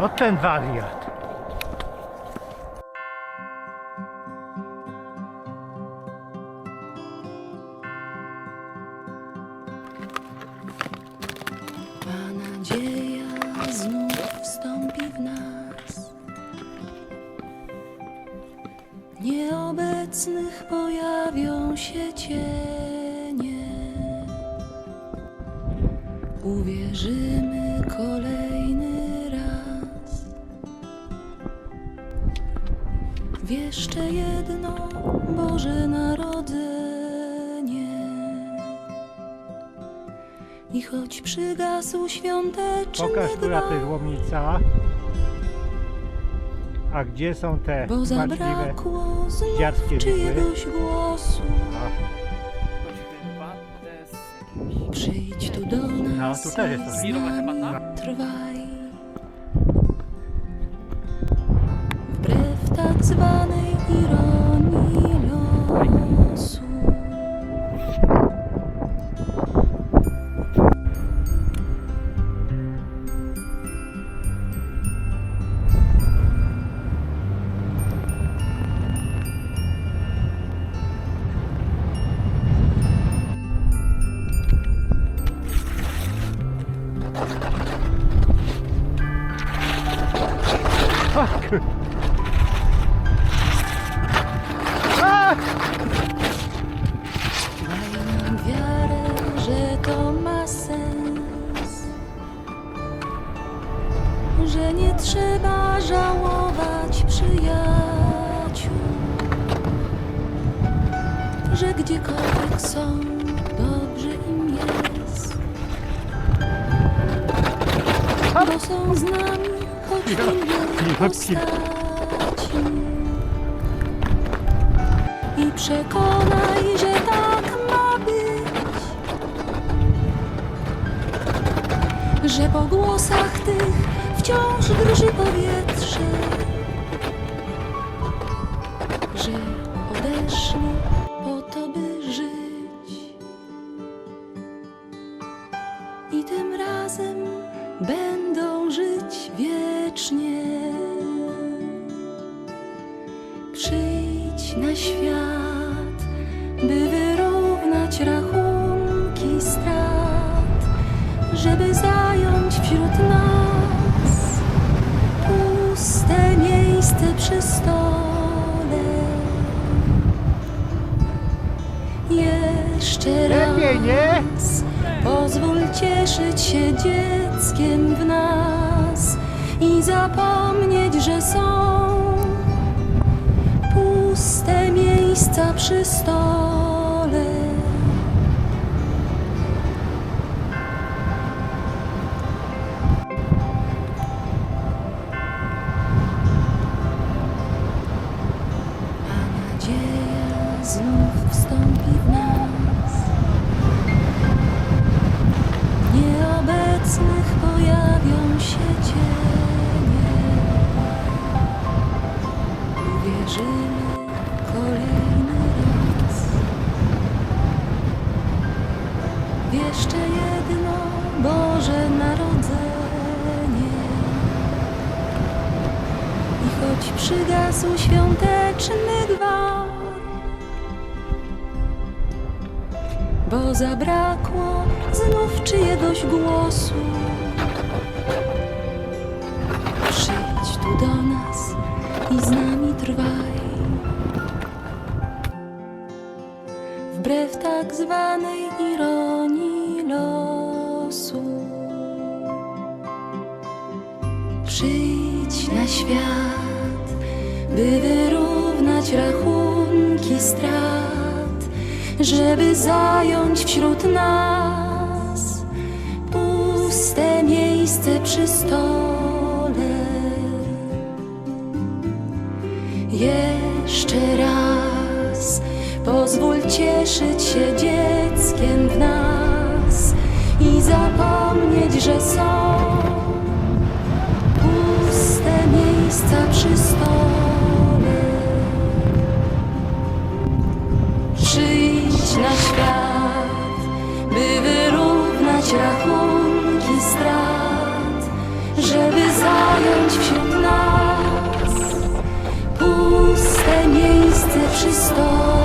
O ten wariat. Nadzieja znów wstąpi w nas. Nieobecnych pojawią się cienie. Uwierzymy kolejny jeszcze jedno Boże Narodzenie. I choć przygasł świąteczny Pokaż, która to jest łomnica. A gdzie są te bo zabrakło znów dziarskie czyjegoś głosu. A. Przyjdź tu do nas No, tu też jest to nami herbata? trwaj. Zwanej ironii losu. Fuck. Gdziekolwiek są, dobrze im jest. Bo są z nami, choć postaci. I przekonaj, że tak ma być. Że po głosach tych wciąż drży powietrze. Że odeszli po to, by żyć. I tym razem będą żyć wiecznie. Przyjdź na świat, by wyrównać rachunki strat, żeby zająć wśród nas Jeszcze Lepiej, nie? raz pozwól cieszyć się dzieckiem w nas i zapomnieć, że są puste miejsca przy stole. A nadzieja znów wstąpi w nas. Jeszcze jedno Boże Narodzenie. I choć przygasł świąteczny gwar, bo zabrakło znów czyjegoś głosu. Zwanej ironii losu. Przyjdź na świat, by wyrównać rachunki strat, żeby zająć wśród nas puste miejsce przy stole. Jeszcze raz Pozwól cieszyć się dzieckiem w nas i zapomnieć, że są puste miejsca przy stole. Przyjdź na świat, by wyrównać rachunki strat, żeby zająć wśród nas puste miejsce przy stole.